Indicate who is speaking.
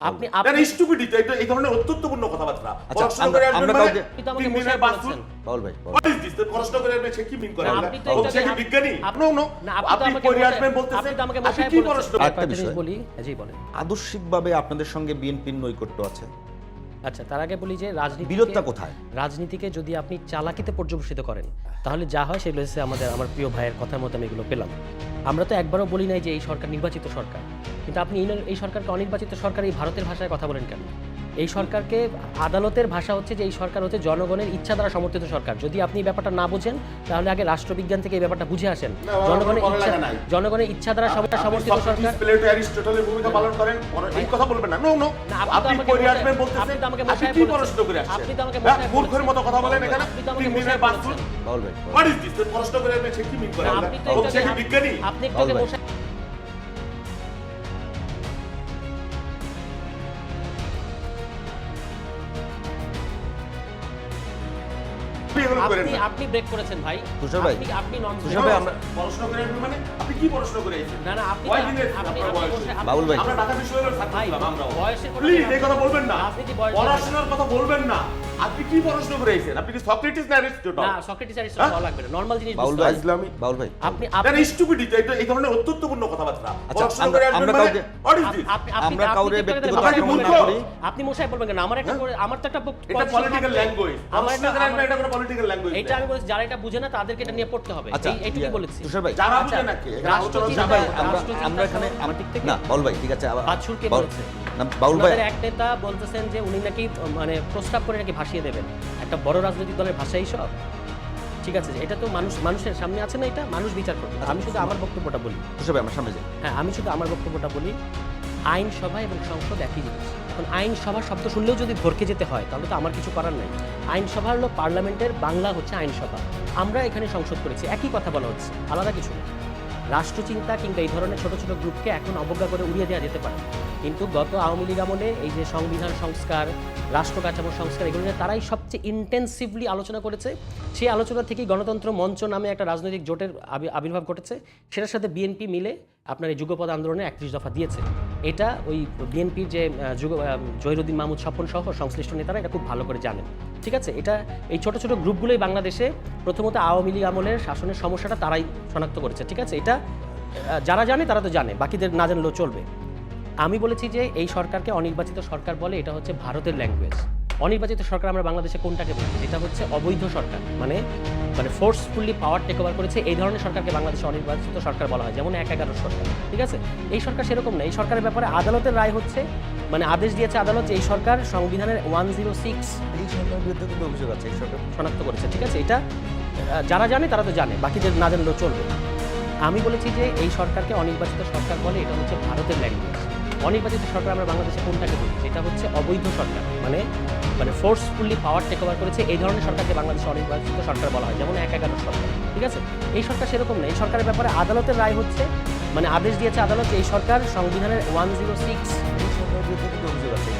Speaker 1: আপনি
Speaker 2: এটা স্টুপিডিটি এটা এই ধরনের অত্যন্তপূর্ণ কথাবার্তা।
Speaker 3: আচ্ছা, আমরা-
Speaker 2: করে আসবেন
Speaker 3: আমরা
Speaker 2: মানে
Speaker 3: কাউকে-
Speaker 1: আপনি আমাকে
Speaker 2: তিন দিনের
Speaker 1: মশাই
Speaker 2: বাস
Speaker 1: বলেছেন।
Speaker 3: বাউল ভাই বাউল
Speaker 2: What is this? করে আসবে সে কি মিন করে?
Speaker 1: আপনি তো
Speaker 2: সে কি বিজ্ঞানী?
Speaker 1: আপনি-
Speaker 2: নো নো
Speaker 1: আপনি তো
Speaker 2: আপনি
Speaker 1: আমাকে
Speaker 2: পড়ে আসবেন বলতেছেন
Speaker 1: আপনি তো আমাকে
Speaker 2: আপনি কি
Speaker 1: বলেছেন। একটা জিনিস বলি জি বলেন।
Speaker 3: আদর্শিকভাবে আপনাদের সঙ্গে বিএনপির নৈকট্য আছে।
Speaker 1: আচ্ছা তার আগে বলি যে রাজনীতি
Speaker 3: বিরোধটা কোথায়?
Speaker 1: রাজনীতিকে যদি আপনি চালাকিতে পর্যবেসিত করেন তাহলে যা হয় সেগুলো হচ্ছে আমাদের আমার প্রিয় ভাইয়ের কথার মতো আমি এগুলো পেলাম। আমরা তো একবারও বলি নাই যে এই সরকার নির্বাচিত সরকার। কিন্তু আপনি এই- সরকারকে অনির্বাচিত সরকার এই ভারতের ভাষায় কথা বলেন কেন? এই সরকারকে আদালতের ভাষা হচ্ছে যে এই সরকার হচ্ছে জনগণের ইচ্ছা দ্বারা সমর্থিত সরকার। যদি আপনি এই ব্যাপারটা না বোঝেন তাহলে আগে রাষ্ট্রবিজ্ঞান থেকে এই ব্যাপারটা বুঝে আসেন। জনগণের ইচ্ছা জনগণের ইচ্ছা দ্বারা সম- সমর্থিত সরকার
Speaker 2: প্লেটো, অ্যারিস্টটলের ভূমিকা পালন করেন। এই কথা বলবেন না। নো নো
Speaker 1: আপনি তো
Speaker 2: পড়ে আসবেন
Speaker 1: আপনি তো আমাকে
Speaker 2: আপনি কি। পড়াশোনা করে আসছেন?
Speaker 1: আপনি তো আমাকে
Speaker 2: হ্যাঁ, মূর্খের মতো কথা বলেন এখানে
Speaker 1: আপনি তো
Speaker 2: তিন। হোয়াট ইজ দিস পড়াশোনা করে সে কি মিন করে
Speaker 1: না,
Speaker 2: আমরা?
Speaker 1: আপনি তো
Speaker 2: বিজ্ঞানী?
Speaker 1: আপনি একটু
Speaker 2: করেন
Speaker 1: আপনি আপনি ব্রেক করেছেন ভাই।
Speaker 3: তুষার ভাই,
Speaker 1: আপনি আপনি নন
Speaker 3: তুষার ভাই, আমরা-
Speaker 2: পড়াশোনা করে মানে আপনি কি পড়াশোনা করে আসছেন
Speaker 1: না না আপনি আপনি
Speaker 2: আপনার
Speaker 1: আপনি
Speaker 2: বয়স?
Speaker 1: বসে- আপনি-
Speaker 3: বাউল ভাই।
Speaker 2: আমরা ঢাকা বিশ্ববিদ্যালয়ের ছাত্র ছিলাম আমরাও।
Speaker 1: বয়সের কোনো
Speaker 2: প্লিজ এই কথা বলবেন না।
Speaker 1: রাজনীতি বয়স
Speaker 2: পড়াশোনার কথা বলবেন না। আপনি কি পড়াশোনা করে আইছেন? আপনি কি সক্রেটিস না অ্যারিস্টটল
Speaker 1: না সক্রেটিস আর? ভালো লাগবে না। নরমাল জিনিস
Speaker 3: বাউল ভাই।
Speaker 2: ইসলামী
Speaker 3: বাউল ভাই।
Speaker 1: আপনি
Speaker 2: এটা
Speaker 1: আপনি
Speaker 2: স্টুপিডিটি এটা এই ধরনের অত্যন্তপূর্ণ কথাবার্তা।
Speaker 3: আচ্ছা,
Speaker 2: পড়াশোনা
Speaker 3: আমরা-
Speaker 2: করে আসবেন মানে
Speaker 3: কাউকে-
Speaker 2: হোয়াট ইজ দিস
Speaker 1: আপনি
Speaker 3: আমরা কাউরে ব্যক্তিগত
Speaker 1: আপনি
Speaker 2: আক্রমণ
Speaker 1: বলবেন
Speaker 2: না
Speaker 1: না।
Speaker 2: করি।
Speaker 1: আপনি মশাই বলবেন কেন? আমার একটা? করে আমার তো একটা
Speaker 2: এটা পলিটিক্যাল ল্যাঙ্গুয়েজ
Speaker 1: আমার একটা
Speaker 2: করে এটা কোনো পলিটিক্যাল ল্যাঙ্গুয়েজ
Speaker 1: এইটা আমি বলেছি যারা এটা বুঝে না তাদেরকে এটা নিয়ে পড়তে হবে।
Speaker 3: আচ্ছা
Speaker 1: এই- এইটুকুই বলেছি।
Speaker 3: তুষার ভাই।
Speaker 2: যারা বুঝে আলোচনা
Speaker 3: ভাই আমরা আমরা এখানে আমরা-
Speaker 1: দিক থেকে-
Speaker 3: না বাউল ভাই ঠিক আছে আবার-
Speaker 1: বাছুর কে
Speaker 3: বাউল-
Speaker 1: বলেছে?
Speaker 3: না বাউল ভাই
Speaker 1: এক নেতা বলতেছেন যে উনি নাকি মানে প্রস্তাব করে নাকি ভাসিয়ে দেবেন। একটা বড় রাজনৈতিক দলের ভাষাই সব। ঠিক আছে এটা তো মানুষ মানুষের সামনে আছে না এটা? মানুষ বিচার করবে আমি শুধু আমার বক্তব্যটা বলি।
Speaker 3: তুষার ভাই আমার সামনে যাই।
Speaker 1: হ্যাঁ আমি শুধু আমার বক্তব্যটা বলি আইনসভা এবং সংসদ একই জিনিস। এখন আইনসভা শব্দ শুনলেও যদি ভরকে যেতে হয় তাহলে তো আমার কিছু করার নাই। আইনসভা হলো পার্লামেন্টের বাংলা হচ্ছে আইনসভা আমরা এখানে সংসদ করেছি একই কথা বলা হচ্ছে আলাদা কিছু না। রাষ্ট্রচিন্তা কিংবা এই ধরনের ছোট ছোট গ্রুপকে এখন অবজ্ঞা করে উড়িয়ে দেওয়া যেতে পারে। কিন্তু গত আওয়ামী লীগ আমলে এই যে সংবিধান সংস্কার, রাষ্ট্র কাঠামো সংস্কার, এগুলো নিয়ে তারাই সবচেয়ে ইন্টেন্সিভলি আলোচনা করেছে। সেই আলোচনা থেকেই গণতন্ত্র মঞ্চ নামে একটা রাজনৈতিক জোটের আবির্ভাব ঘটেছে। সেটার সাথে বিএনপি মিলে আপনার এই যুগপদ আন্দোলনে একত্রিশ দফা দিয়েছে। এটা ওই বিএনপির যে যুগ জহিরুদ্দিন মাহমুদ স্বপন সহ সংশ্লিষ্ট নেতারা এটা খুব ভালো করে জানেন। ঠিক আছে? এটা এই ছোট ছোট গ্রুপগুলোই বাংলাদেশে প্রথমত আওয়ামী লীগ আমলের শাসনের সমস্যাটা তারাই শনাক্ত করেছে। ঠিক আছে? এটা যারা জানে তারা তো জানে, বাকিদের না জানলেও চলবে। আমি বলেছি যে এই সরকারকে অনির্বাচিত সরকার বলে এটা হচ্ছে ভারতের ল্যাঙ্গুয়েজ অনির্বাচিত সরকার আমরা বাংলাদেশে কোনটাকে বলি যেটা হচ্ছে অবৈধ সরকার। মানে মানে ফোর্সফুলি পাওয়ার টেক ওভার করেছে এই ধরনের সরকারকে বাংলাদেশে অনির্বাচিত সরকার বলা হয়। যেমন এক এগারো সরকার ঠিক আছে? এই সরকার সেরকম না এই সরকারের ব্যাপারে আদালতের রায় হচ্ছে মানে আদেশ দিয়েছে আদালত যে এই সরকার সংবিধানের ওয়ান জিরো সিক্স
Speaker 3: এই সরকারের বিরুদ্ধে কিন্তু অভিযোগ আছে? এই সরকার
Speaker 1: শনাক্ত করেছে ঠিক আছে? এটা যারা জানে তারা তো জানে বাকিদের না জানলেও চলবে। আমি বলেছি যে এই সরকারকে অনির্বাচিত সরকার বলে এটা হচ্ছে ভারতের ল্যাঙ্গুয়েজ অনির্বাচিত সরকার আমরা বাংলাদেশে কোনটাকে বলি? যেটা হচ্ছে অবৈধ সরকার। মানে মানে ফোর্সফুলি পাওয়ার টেক ওভার করেছে এই ধরনের সরকারকে বাংলাদেশে অনির্বাচিত সরকার বলা হয়, যেমন এক এগারো সরকার। ঠিক আছে? এই সরকার সেরকম নেই। এই সরকারের ব্যাপারে আদালতের রায় হচ্ছে মানে আদেশ দিয়েছে আদালত, এই সরকার সংবিধানের ওয়ান জিরো সিক্স
Speaker 3: আছে